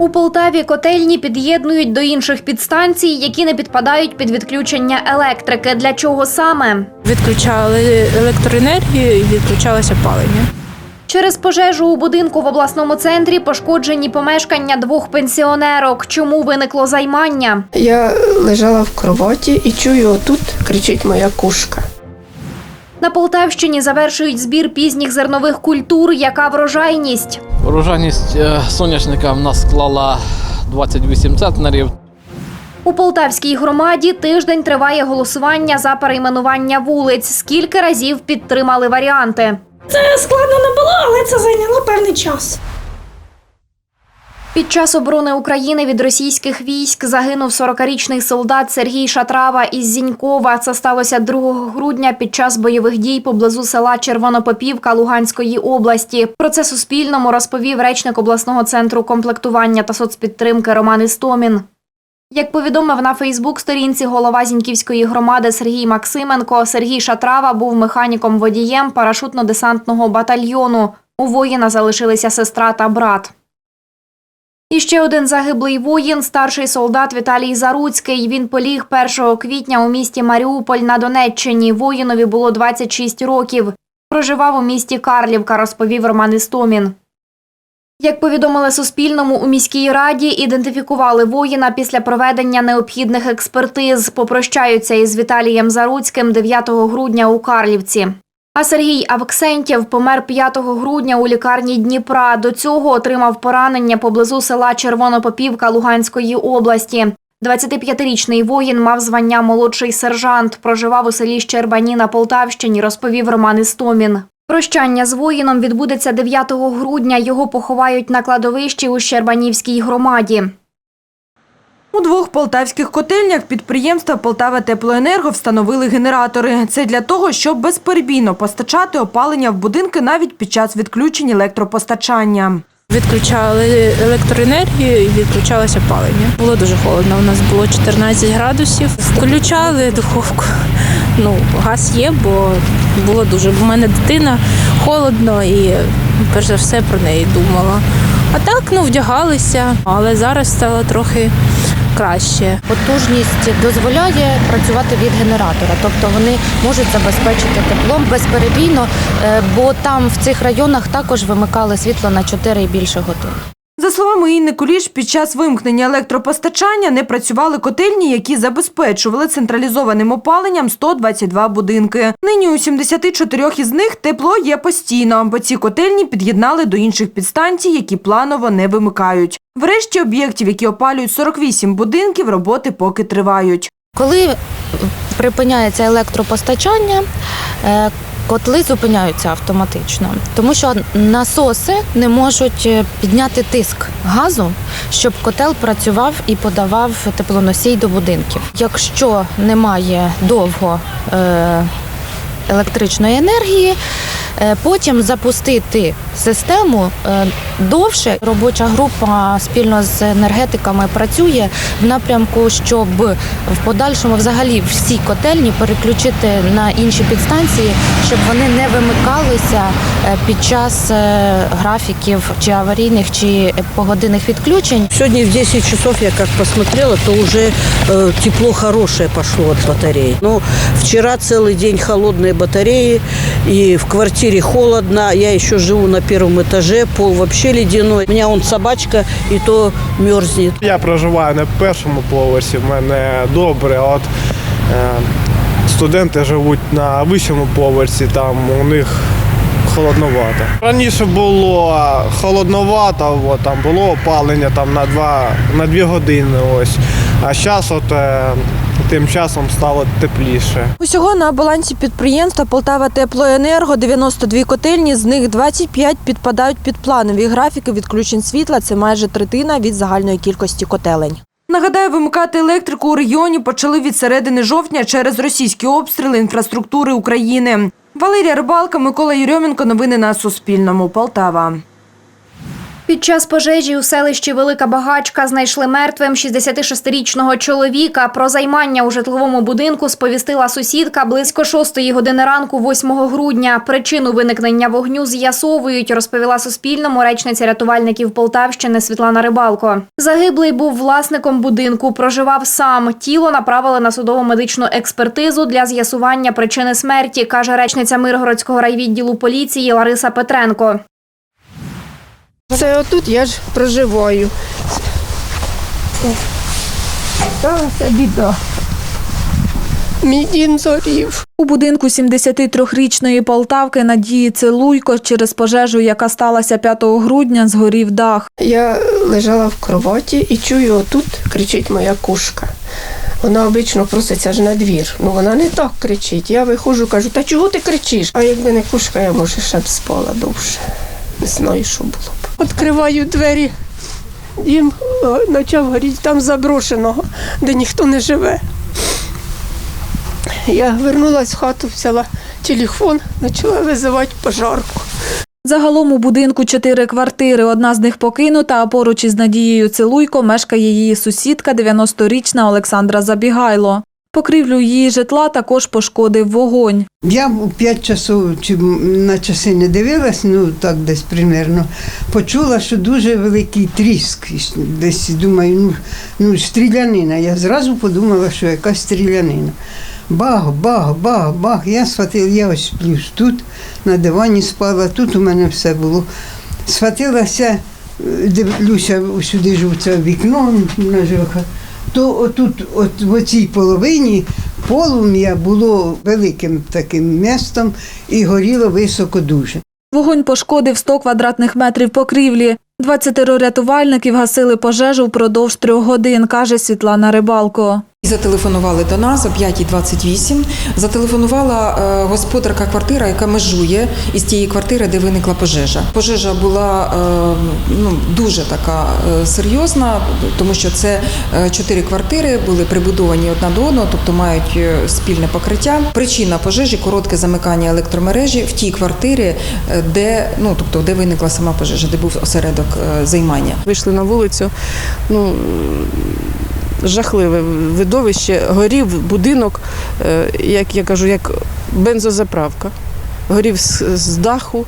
У Полтаві котельні під'єднують до інших підстанцій, які не підпадають під відключення електрики. Для чого саме? Відключали електроенергію і відключалося опалення. Через пожежу у будинку в обласному центрі пошкоджені помешкання двох пенсіонерок. Чому виникло займання? Я лежала в кроваті і чую, отут кричить моя кушка. На Полтавщині завершують збір пізніх зернових культур. Яка врожайність? Урожайність е, соняшника в нас склала 28 центнерів. У Полтавській громаді тиждень триває голосування за перейменування вулиць. Скільки разів підтримали варіанти? Це складно не було, але це зайняло певний час. Під час оборони України від російських військ загинув 40-річний солдат Сергій Шатрава із Зінькова. Це сталося 2 грудня під час бойових дій поблизу села Червонопопівка Луганської області. Про це Суспільному розповів речник обласного центру комплектування та соцпідтримки Роман Істомін. Як повідомив на Фейсбук-сторінці голова Зіньківської громади Сергій Максименко, Сергій Шатрава був механіком-водієм парашутно-десантного батальйону. У воїна залишилися сестра та брат. І ще один загиблий воїн, старший солдат Віталій Заруцький. Він поліг 1 квітня у місті Маріуполь на Донеччині. Воїнові було 26 років. Проживав у місті Карлівка, розповів Роман Істомін. Як повідомили Суспільному, у міській раді ідентифікували воїна після проведення необхідних експертиз. Попрощаються із Віталієм Заруцьким 9 грудня у Карлівці. А Сергій Авксентєв помер 5 грудня у лікарні Дніпра. До цього отримав поранення поблизу села Червонопопівка Луганської області. 25-річний воїн мав звання молодший сержант. Проживав у селі Щербані на Полтавщині, розповів Роман Істомін. Прощання з воїном відбудеться 9 грудня. Його поховають на кладовищі у Щербанівській громаді. У двох полтавських котельнях підприємства Полтава Теплоенерго встановили генератори. Це для того, щоб безперебійно постачати опалення в будинки навіть під час відключень електропостачання. Відключали електроенергію і відключалося опалення. Було дуже холодно. У нас було 14 градусів. Включали духовку. Ну, газ є, бо було дуже. У мене дитина холодно і перш за все про неї думала. А так ну вдягалися, але зараз стало трохи краще. Потужність дозволяє працювати від генератора, тобто вони можуть забезпечити теплом безперебійно, е, бо там в цих районах також вимикали світло на 4 і більше годин. За словами Інни Куліш, під час вимкнення електропостачання не працювали котельні, які забезпечували централізованим опаленням 122 будинки. Нині у 74 із них тепло є постійно, бо ці котельні під'єднали до інших підстанцій, які планово не вимикають. Врешті об'єктів, які опалюють 48 будинків, роботи поки тривають. Коли припиняється електропостачання, е, котли зупиняються автоматично, тому що насоси не можуть е, підняти тиск газу, щоб котел працював і подавав теплоносій до будинків. Якщо немає довго е, електричної енергії, е, потім запустити систему е, довше. Робоча група спільно з енергетиками працює в напрямку, щоб в подальшому взагалі всі котельні переключити на інші підстанції, щоб вони не вимикалися е, під час е, графіків чи аварійних чи погодинних відключень. Сегодня в 10 часов я как посмотрела, то уже э, тепло хорошее пошло от батареи. Но вчера целый день холодные батареи, и в квартире холодно. Я еще живу на первом этаже, пол вообще ледяной. У меня он собачка, и то мерзнет. Я проживаю на першому поверсі, в мене добре. От е, студенти живуть на вищому поверсі, там у них холодновато. Раніше було холодновато, от, там було опалення там, на, два, на дві години. Ось. А зараз от, е, тим часом стало тепліше. Усього на балансі підприємства Полтава Теплоенерго 92 котельні, з них 25 підпадають під планові графіки відключень світла. Це майже третина від загальної кількості котелень. Нагадаю, вимикати електрику у регіоні почали від середини жовтня через російські обстріли інфраструктури України. Валерія Рибалка, Микола Єрьоменко. Новини на Суспільному. Полтава. Під час пожежі у селищі Велика Багачка знайшли мертвим 66-річного чоловіка. Про займання у житловому будинку сповістила сусідка близько 6 години ранку 8 грудня. Причину виникнення вогню з'ясовують, розповіла Суспільному речниця рятувальників Полтавщини Світлана Рибалко. Загиблий був власником будинку, проживав сам. Тіло направили на судово-медичну експертизу для з'ясування причини смерті, каже речниця Миргородського райвідділу поліції Лариса Петренко. Це отут я ж проживаю. Сталася біда. Мій дім зорів. У будинку 73-річної Полтавки Надії Целуйко через пожежу, яка сталася 5 грудня, згорів дах. Я лежала в кроваті і чую, отут кричить моя кушка. Вона обично проситься ж на двір. Ну вона не так кричить. Я виходжу, кажу, та чого ти кричиш? А якби не кушка, я може ще б спала довше. Не знаю, що було. Відкриваю двері. О, почав горіти там заброшеного, де ніхто не живе. Я вернулась в хату, взяла телефон, почала визивати пожарку. Загалом у будинку чотири квартири. Одна з них покинута, а поруч із Надією Целуйко мешкає її сусідка, 90-річна Олександра Забігайло. Покрівлю її житла також пошкодив вогонь. Я в 5 часов чи на часи не дивилась, ну так десь примерно. Почула, що дуже великий тріск. Десь думаю, ну, ну стрілянина. Я зразу подумала, що якась стрілянина. Бах, бах, бах, бах. Я схватила, я ось сплю тут, на дивані спала, тут у мене все було. Схватилася, е, дивлюся сюди ж у це вікно на жовха. То отут, от в цій половині полум'я було великим таким містом і горіло високо дуже. Вогонь пошкодив 100 квадратних метрів покрівлі. 20 рятувальників гасили пожежу впродовж трьох годин, каже Світлана Рибалко. Зателефонували до нас о 5.28. Зателефонувала е, господарка квартира, яка межує із тієї квартири, де виникла пожежа. Пожежа була е, ну, дуже така е, серйозна, тому що це чотири квартири були прибудовані одна до одного, тобто мають спільне покриття. Причина пожежі коротке замикання електромережі в тій квартирі, де ну тобто де виникла сама пожежа, де був осередок займання. Вийшли на вулицю. Ну, жахливе видовище. Горів будинок, е, як я кажу, як бензозаправка. Горів з, з даху,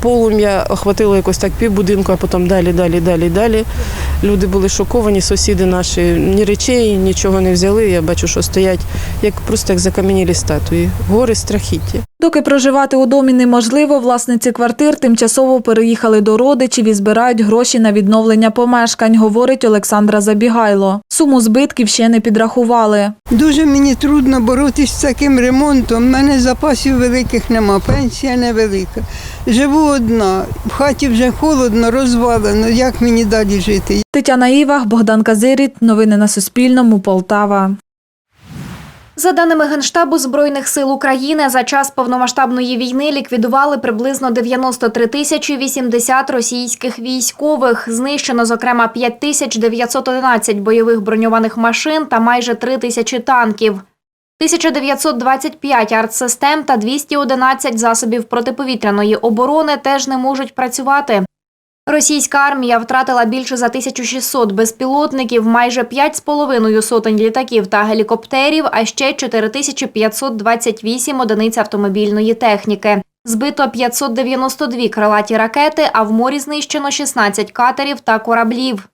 полум'я охватило якось так півбудинку, а потім далі, далі, далі, далі. Люди були шоковані, сусіди наші ні речей, нічого не взяли. Я бачу, що стоять як просто як закам'янілі статуї. Гори страхіття. Доки проживати у домі неможливо, власниці квартир тимчасово переїхали до родичів і збирають гроші на відновлення помешкань, говорить Олександра Забігайло. Суму збитків ще не підрахували. Дуже мені трудно боротися з таким ремонтом. У мене запасів великих нема, пенсія невелика. Живу одна, в хаті вже холодно, розвалено. Як мені далі жити? Тетяна Івах, Богдан Казиріт. Новини на Суспільному. Полтава. За даними Генштабу Збройних сил України, за час повномасштабної війни ліквідували приблизно 93 тисячі 80 російських військових. Знищено, зокрема, 5 тисяч 911 бойових броньованих машин та майже 3 тисячі танків. 1925 артсистем та 211 засобів протиповітряної оборони теж не можуть працювати. Російська армія втратила більше за 1600 безпілотників, майже 5,5 сотень літаків та гелікоптерів, а ще 4528 одиниць автомобільної техніки. Збито 592 крилаті ракети, а в морі знищено 16 катерів та кораблів.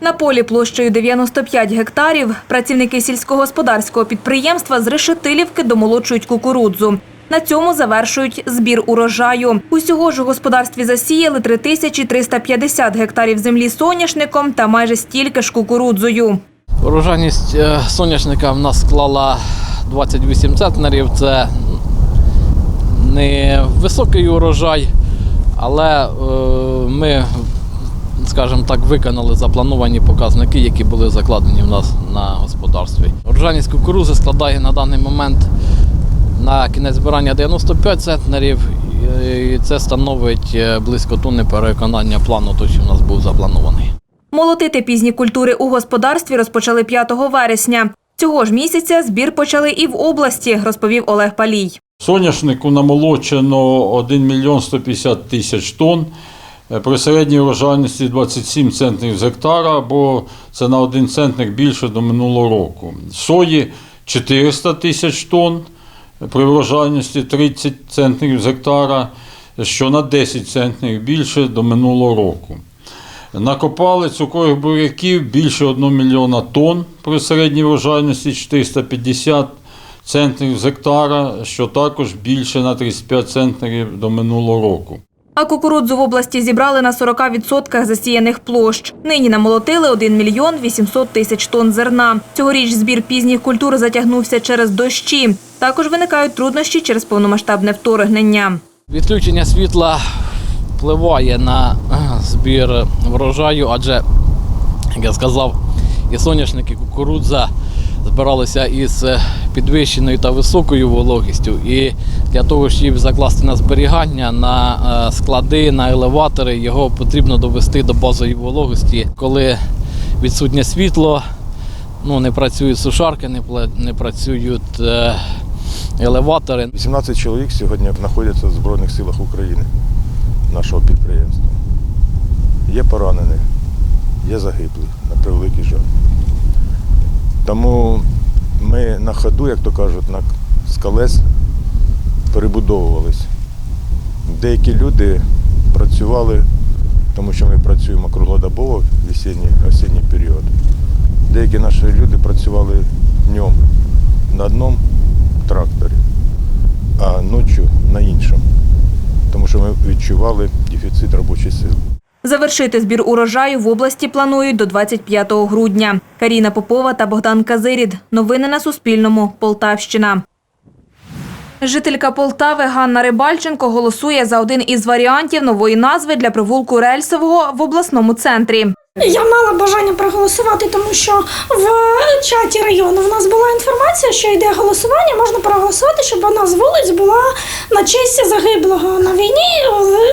На полі площею 95 гектарів працівники сільськогосподарського підприємства з Решетилівки домолочують кукурудзу. На цьому завершують збір урожаю. Усього ж у господарстві засіяли 3350 гектарів землі соняшником та майже стільки ж кукурудзою. Урожайність е, соняшника в нас склала 28 центнерів. Це не високий урожай, але е, ми, скажімо так, виконали заплановані показники, які були закладені в нас на господарстві. Урожайність кукурузи складає на даний момент на кінець збирання 95 центнерів. І це становить е, близько тонни переконання плану, той, що в нас був запланований. Молотити пізні культури у господарстві розпочали 5 вересня. Цього ж місяця збір почали і в області, розповів Олег Палій. Соняшнику намолочено 1 мільйон 150 тисяч тонн. е, при середній врожайності 27 центнерів з гектара, або це на 1 центнер більше до минулого року. Сої 400 тисяч тонн при врожайності 30 центнерів з гектара, що на 10 центнерів більше до минулого року. Накопали цукрових буряків більше 1 мільйона тонн при середній врожайності 450 центнерів з гектара, що також більше на 35 центнерів до минулого року. А кукурудзу в області зібрали на 40% засіяних площ. Нині намолотили 1 мільйон 800 тисяч тонн зерна. Цьогоріч збір пізніх культур затягнувся через дощі. Також виникають труднощі через повномасштабне вторгнення. Відключення світла впливає на е, збір врожаю, адже, як я сказав, і соняшник, і кукурудза збиралися із е, підвищеною та високою вологістю. І для того, щоб закласти на зберігання на е, склади, на елеватори, його потрібно довести до базової вологості, коли відсутнє світло, ну, не працюють сушарки, не, працюють елеватори. 18 чоловік сьогодні знаходяться в Збройних силах України, нашого підприємства. Є поранені, є загиблі, на превеликий жаль. Тому ми на ходу, як то кажуть, на, з колес перебудовувались. Деякі люди працювали, тому що ми працюємо круглодобово в весінній, осінній період. Деякі наші люди працювали днем на одному тракторі а ночі на іншому, тому що ми відчували дефіцит робочої сили. Завершити збір урожаю в області планують до 25 грудня. Каріна Попова та Богдан Казирід. Новини на Суспільному. Полтавщина. Жителька Полтави Ганна Рибальченко голосує за один із варіантів нової назви для провулку Рельсового в обласному центрі. Я мала бажання проголосувати, тому що в чаті району в нас була інформація, що йде голосування, можна проголосувати, щоб одна з вулиць була на честь загиблого на війні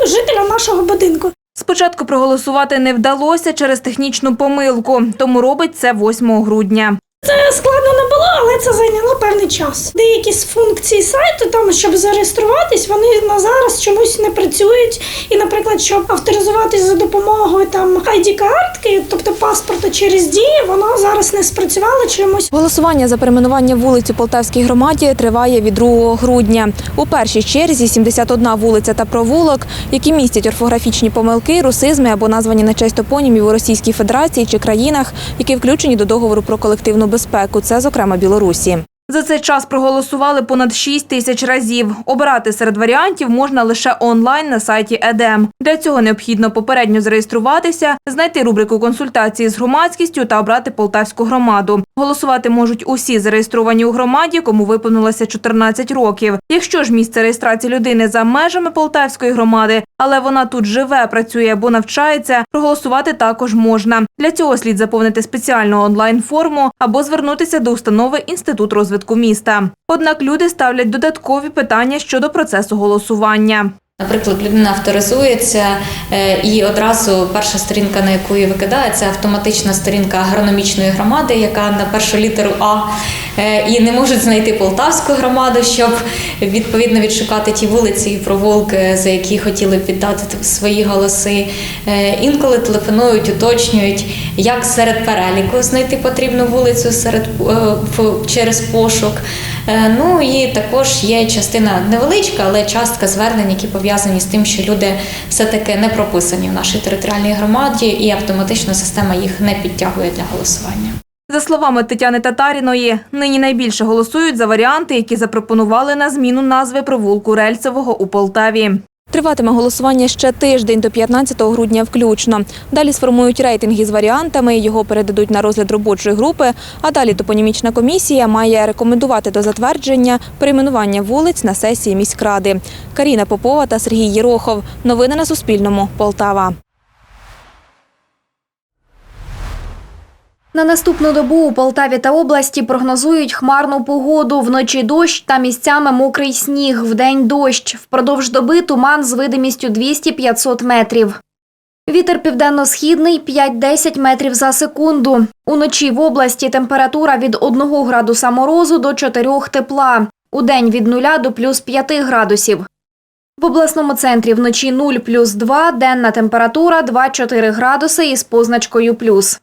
е, жителя нашого будинку. Спочатку проголосувати не вдалося через технічну помилку, тому робить це 8 грудня. Це складно не було, але це зайняло певний час. Деякі з функцій сайту, там щоб зареєструватись, вони на зараз чомусь не працюють. І, наприклад, щоб авторизуватись за допомогою там id картки тобто паспорта через дії, воно зараз не спрацювало чомусь. Голосування за перейменування вулиць у Полтавській громаді триває від 2 грудня. У першій черзі 71 вулиця та провулок, які містять орфографічні помилки, русизми або названі на честь топонімів у Російській Федерації чи країнах, які включені до договору про колективну безпеку. Це, зокрема, Білорусі. За цей час проголосували понад 6 тисяч разів. Обирати серед варіантів можна лише онлайн на сайті ЕДЕМ. Для цього необхідно попередньо зареєструватися, знайти рубрику консультації з громадськістю та обрати полтавську громаду. Голосувати можуть усі зареєстровані у громаді, кому виповнилося 14 років. Якщо ж місце реєстрації людини за межами полтавської громади, але вона тут живе, працює або навчається, проголосувати також можна. Для цього слід заповнити спеціальну онлайн-форму або звернутися до установи Інститут розвитку міста. Однак люди ставлять додаткові питання щодо процесу голосування. Наприклад, людина авторизується е, і одразу перша сторінка, на яку її викидає, автоматична сторінка агрономічної громади, яка на першу літеру А, Е, і не можуть знайти полтавську громаду, щоб відповідно відшукати ті вулиці і провулки, за які хотіли б віддати свої голоси. Е, Інколи телефонують, уточнюють, як серед переліку знайти потрібну вулицю серед через пошук. Ну і також є частина невеличка, але частка звернень, які пов'язані з тим, що люди все-таки не прописані в нашій територіальній громаді, і автоматично система їх не підтягує для голосування. За словами Тетяни Татаріної, нині найбільше голосують за варіанти, які запропонували на зміну назви провулку Рельцевого у Полтаві. Триватиме голосування ще тиждень до 15 грудня включно. Далі сформують рейтинги з варіантами, його передадуть на розгляд робочої групи, а далі топонімічна комісія має рекомендувати до затвердження перейменування вулиць на сесії міськради. Каріна Попова та Сергій Єрохов. Новини на Суспільному. Полтава. На наступну добу у Полтаві та області прогнозують хмарну погоду. Вночі дощ та місцями мокрий сніг. Вдень дощ. Впродовж доби туман з видимістю 200-500 метрів. Вітер південно-східний 5-10 метрів за секунду. Уночі в області температура від 1 градуса морозу до 4 тепла. Удень від 0 до плюс 5 градусів. В обласному центрі вночі 0 плюс 2, денна температура 2-4 градуси із позначкою плюс.